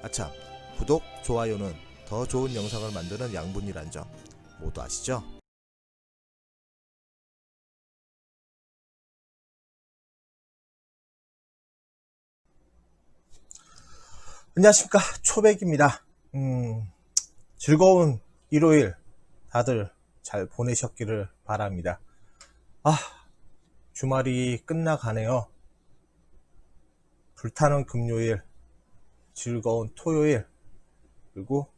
아참, 구독, 좋아요는 더 좋은 영상을 만드는 양분이란 점 모두 아시죠? 안녕하십니까 초백입니다. 음, 즐거운 일요일 다들 잘 보내셨기를 바랍니다. 아 주말이 끝나가네요. 불타는 금요일, 즐거운 토요일, 그리고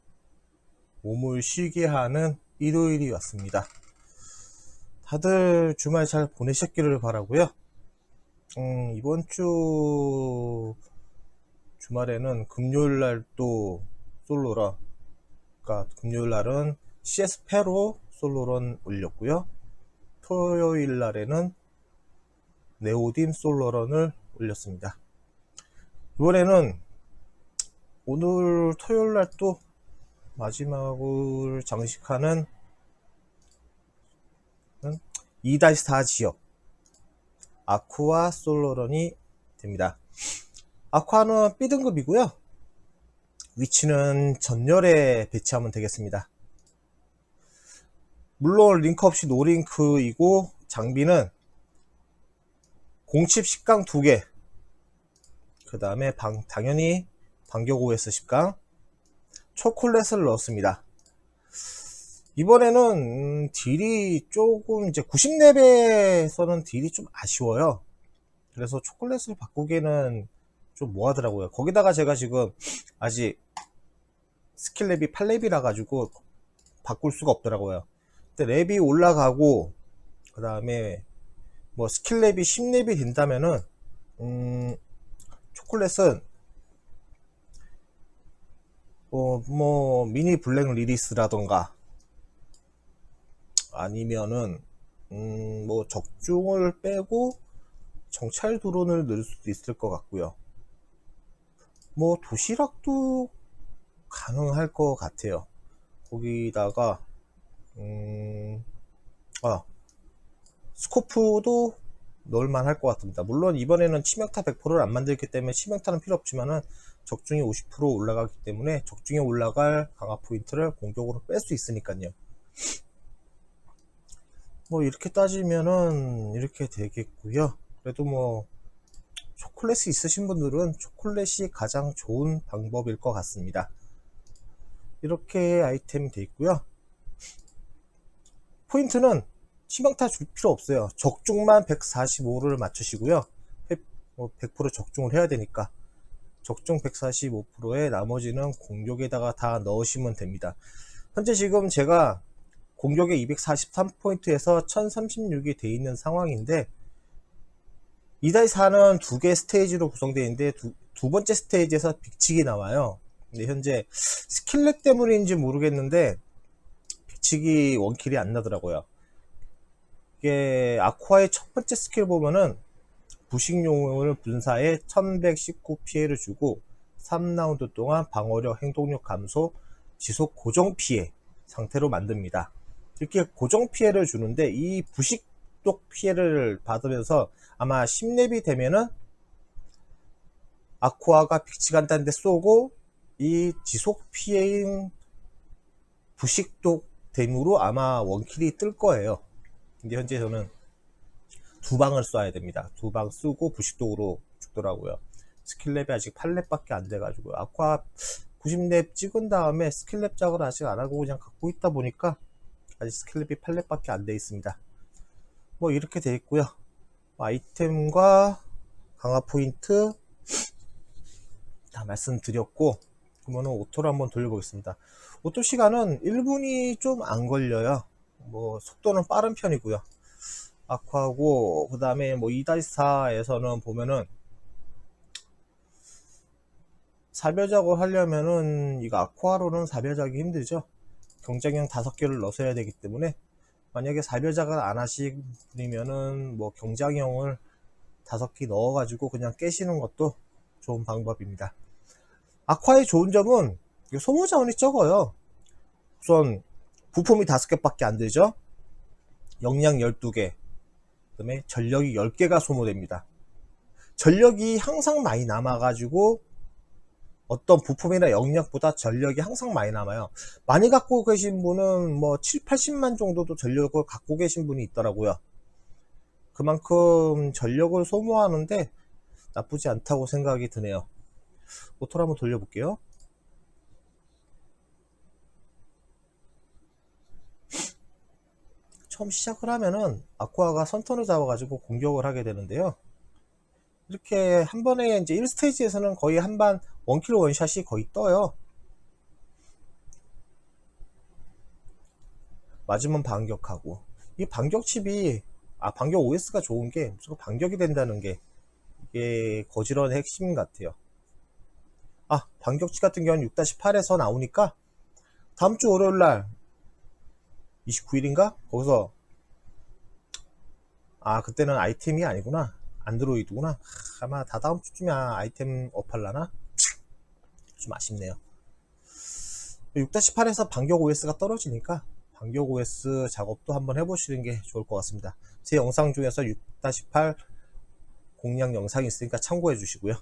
몸을 쉬게 하는 일요일이 왔습니다. 다들 주말 잘 보내셨기를 바라고요. 음, 이번 주 주말에는 금요일 날 또 솔로라, 그러니까 금요일 날은 CS 패로 솔로런 올렸고요. 토요일 날에는 네오딘 솔로런을 올렸습니다. 이번에는 오늘 토요일 날 또 마지막을 장식하는 2-4 지역 아쿠아 솔로런이 됩니다. 아쿠아는 B등급이고요. 위치는 전열에 배치하면 되겠습니다. 물론 링크 없이 노링크이고 장비는 공칩 10강 2개 그 다음에 당연히 반격 OS 10강 초콜릿을 넣었습니다. 이번에는 음, 딜이 조금 이제 90렙에서는 딜이 좀 아쉬워요. 그래서 초콜릿을 바꾸기에는 좀 뭐하더라고요. 거기다가 제가 지금 아직 스킬렙이 8렙이라 가지고 바꿀 수가 없더라고요. 근데 렙이 올라가고 그 다음에 뭐 스킬렙이 10렙이 된다면은 음, 초콜릿은 어, 뭐 미니 블랙 리리스라던가 아니면은 음, 뭐 적중을 빼고 정찰 드론을 넣을 수도 있을 것 같고요. 뭐 도시락도 가능할 것 같아요. 거기다가 음, 아 스코프도 넣을만 할 것 같습니다. 물론 이번에는 치명타 100%를 안 만들기 때문에 치명타는 필요 없지만은 적중이 50% 올라가기 때문에 적중에 올라갈 강화 포인트를 공격으로 뺄 수 있으니까요. 뭐 이렇게 따지면은 이렇게 되겠고요. 그래도 뭐 초콜릿이 있으신 분들은 초콜릿이 가장 좋은 방법일 것 같습니다. 이렇게 아이템이 되어 있고요. 포인트는 치명타 줄 필요 없어요. 적중만 145를 맞추시고요. 100%뭐 적중을 해야 되니까. 적중 145%에 나머지는 공격에다가 다 넣으시면 됩니다. 현재 지금 제가 공격에 243포인트에서 1036이 돼 있는 상황인데 2-4는 두 개 스테이지로 구성되어 있는데 두, 두 번째 스테이지에서 빅치기 나와요. 근데 현재 스킬렉 때문인지 모르겠는데 빅치기 원킬이 안 나더라고요. 이게 아쿠아의 첫 번째 스킬 보면은 부식용을 분사해 1119 피해를 주고 3라운드 동안 방어력, 행동력 감소, 지속 고정 피해 상태로 만듭니다. 이렇게 고정 피해를 주는데 이 부식독 피해를 받으면서 아마 10렙이 되면은 아쿠아가 빅치간다는데 쏘고 이 지속 피해인 부식독 댐으로 아마 원킬이 뜰 거예요. 근데 현재 저는 두 방을 쏴야 됩니다. 두 방 쓰고 부식독으로 죽더라고요. 스킬랩이 아직 8렙밖에 안 돼가지고 아쿠아 90렙 찍은 다음에 스킬랩 작을 아직 안 하고 그냥 갖고 있다 보니까 아직 스킬랩이 8렙밖에 안 돼 있습니다. 뭐 이렇게 돼 있고요. 아이템과 강화 포인트 다 말씀드렸고 그러면은 오토를 한번 돌려보겠습니다. 오토 시간은 1분이 좀 안 걸려요. 뭐 속도는 빠른 편이고요. 아쿠아고 그 다음에 뭐 2-4에서는 보면은 사별작을 하려면은 이거 아쿠아로는 사별작이 힘들죠. 경쟁형 5개를 넣어야 되기 때문에 만약에 사별작을 안 하시면은 뭐 경장형을 5개 넣어 가지고 그냥 깨시는 것도 좋은 방법입니다. 아쿠아의 좋은 점은 소모 자원이 적어요. 우선 부품이 5개밖에 안 되죠. 역량 12개, 그 다음에 전력이 10개가 소모됩니다. 전력이 항상 많이 남아가지고 어떤 부품이나 영역보다 전력이 항상 많이 남아요. 많이 갖고 계신 분은 뭐 7, 80만 정도도 전력을 갖고 계신 분이 있더라고요. 그만큼 전력을 소모하는데 나쁘지 않다고 생각이 드네요. 오토를 한번 돌려볼게요. 처음 시작을 하면은 아쿠아가 선턴을 잡아가지고 공격을 하게 되는데요. 이렇게 한 번에 이제 1스테이지에서는 거의 한반 원킬 원샷이 거의 떠요. 맞으면 반격하고 이 반격 칩이 아 반격 OS가 좋은 게 무조건 반격이 된다는 게 이게 거지런의 핵심 같아요. 아 반격치 같은 경우는 6-8에서 나오니까 다음 주 월요일 날 29일인가? 거기서 아 그때는 아이템이 아니구나. 안드로이드구나. 하, 아마 다 다음 주쯤에 아이템 업할라나? 좀 아쉽네요. 6-8에서 반격 OS가 떨어지니까 반격 OS 작업도 한번 해보시는 게 좋을 것 같습니다. 제 영상 중에서 6-8 공략 영상이 있으니까 참고해 주시고요.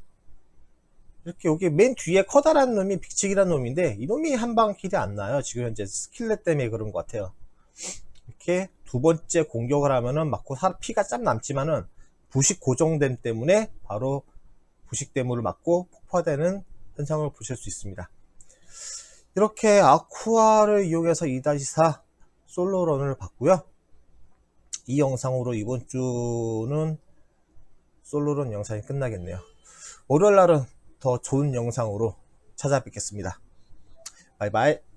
이렇게 여기 맨 뒤에 커다란 놈이 빅칙이라는 놈인데 이 놈이 한방 킬이 안 나요. 지금 현재 스킬렛 때문에 그런 것 같아요 이렇게 두 번째 공격을 하면은 맞고 사- 피가 짬 남지만은 부식 고정됨 때문에 바로 부식됨을 맞고 폭파되는 현상을 보실 수 있습니다. 이렇게 아쿠아를 이용해서 2-4 솔로런을 봤고요. 이 영상으로 이번 주는 솔로런 영상이 끝나겠네요. 월요일 날은 더 좋은 영상으로 찾아뵙겠습니다. 바이바이.